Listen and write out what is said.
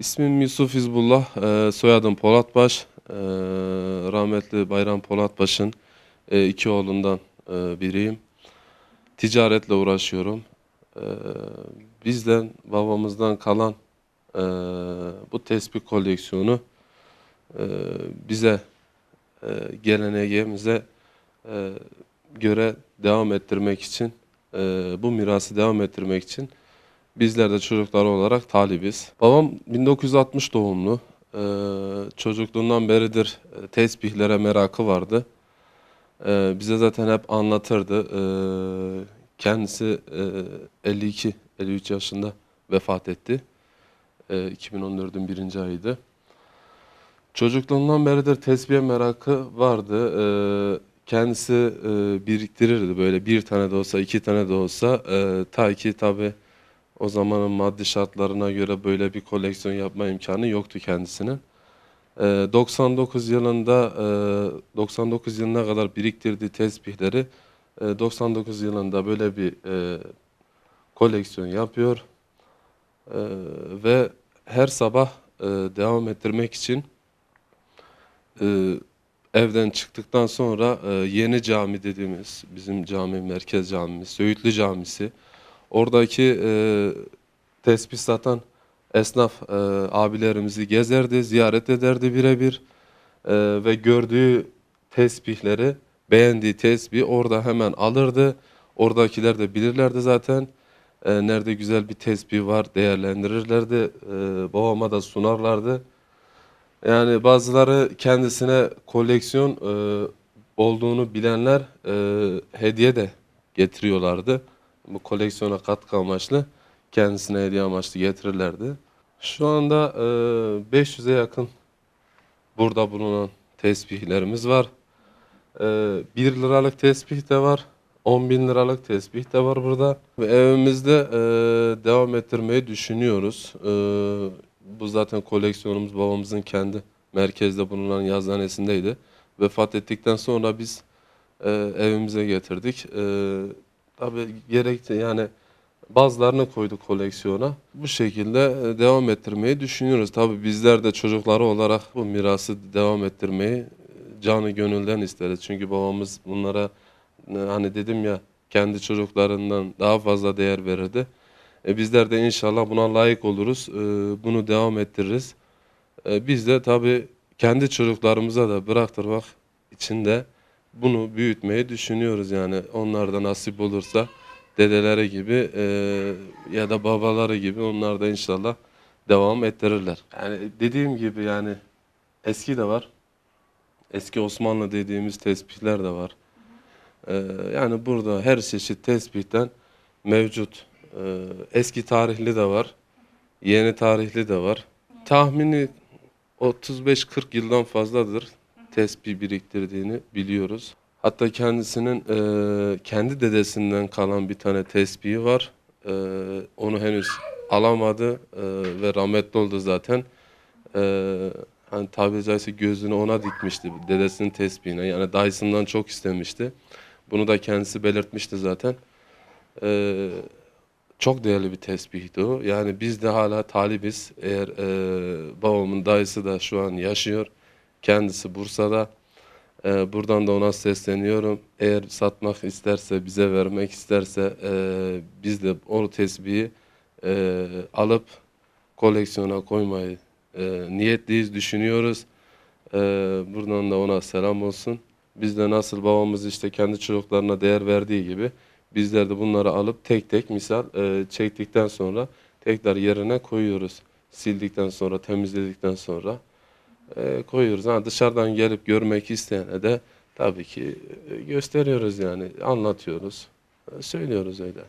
İsmim Yusuf Hizbullah, e, soyadım Polatbaş. E, rahmetli Bayram Polatbaş'ın e, iki oğlundan e, biriyim. Ticaretle uğraşıyorum. E, bizden, babamızdan kalan e, bu tespih koleksiyonu e, bize, e, geleneğimize e, göre devam ettirmek için, e, bu mirası devam ettirmek için Bizler de çocuklar olarak talibiz. Babam 1960 doğumlu. Ee, çocukluğundan beridir e, tesbihlere merakı vardı. Ee, bize zaten hep anlatırdı. Ee, kendisi e, 52-53 yaşında vefat etti. Ee, 2014'ün birinci ayıydı. Çocukluğundan beridir tesbihe merakı vardı. Ee, kendisi e, biriktirirdi böyle bir tane de olsa iki tane de olsa. Ee, ta ki tabii o zamanın maddi şartlarına göre böyle bir koleksiyon yapma imkanı yoktu kendisinin. Ee, 99 yılında e, 99 yılına kadar biriktirdiği tesbihleri e, 99 yılında böyle bir e, koleksiyon yapıyor. E, ve her sabah e, devam ettirmek için e, evden çıktıktan sonra e, yeni cami dediğimiz bizim cami merkez camimiz Söğütlü Camisi Oradaki e, tespih satan esnaf e, abilerimizi gezerdi, ziyaret ederdi birebir E, ve gördüğü tesbihleri, beğendiği tesbih orada hemen alırdı. Oradakiler de bilirlerdi zaten. E, nerede güzel bir tesbih var değerlendirirlerdi. E, babama da sunarlardı. Yani bazıları kendisine koleksiyon e, olduğunu bilenler e, hediye de getiriyorlardı bu koleksiyona katkı amaçlı kendisine hediye amaçlı getirirlerdi. Şu anda e, 500'e yakın burada bulunan tesbihlerimiz var. E, 1 liralık tesbih de var. 10 bin liralık tesbih de var burada. Evimizde e, devam ettirmeyi düşünüyoruz. E, bu zaten koleksiyonumuz babamızın kendi merkezde bulunan yazıhanesindeydi. Vefat ettikten sonra biz e, evimize getirdik. E, Tabii gerekti yani bazılarını koyduk koleksiyona. Bu şekilde e, devam ettirmeyi düşünüyoruz. Tabii bizler de çocukları olarak bu mirası devam ettirmeyi e, canı gönülden isteriz. Çünkü babamız bunlara e, hani dedim ya kendi çocuklarından daha fazla değer verirdi. E bizler de inşallah buna layık oluruz. E, bunu devam ettiririz. E, biz de tabii kendi çocuklarımıza da bıraktırmak için de bunu büyütmeyi düşünüyoruz yani onlar da nasip olursa dedeleri gibi e, ya da babaları gibi onlar da inşallah devam ettirirler. Yani dediğim gibi yani eski de var. Eski Osmanlı dediğimiz tesbihler de var. E, yani burada her çeşit tesbihten mevcut. E, eski tarihli de var. Yeni tarihli de var. Tahmini 35-40 yıldan fazladır tesbih biriktirdiğini biliyoruz. Hatta kendisinin e, kendi dedesinden kalan bir tane tesbihi var. E, onu henüz alamadı e, ve rahmetli oldu zaten. E, hani tabiri caizse gözünü ona dikmişti dedesinin tesbihine. Yani dayısından çok istemişti. Bunu da kendisi belirtmişti zaten. E, çok değerli bir tesbihti o. Yani biz de hala talibiz. Eğer e, babamın dayısı da şu an yaşıyor. Kendisi Bursa'da. Ee, buradan da ona sesleniyorum. Eğer satmak isterse, bize vermek isterse e, biz de o tesbihi e, alıp koleksiyona koymayı e, niyetliyiz, düşünüyoruz. E, buradan da ona selam olsun. Biz de nasıl babamız işte kendi çocuklarına değer verdiği gibi bizler de bunları alıp tek tek misal e, çektikten sonra tekrar yerine koyuyoruz. Sildikten sonra, temizledikten sonra e, koyuyoruz. Ha, dışarıdan gelip görmek isteyene de tabii ki e, gösteriyoruz yani anlatıyoruz. E, söylüyoruz öyle.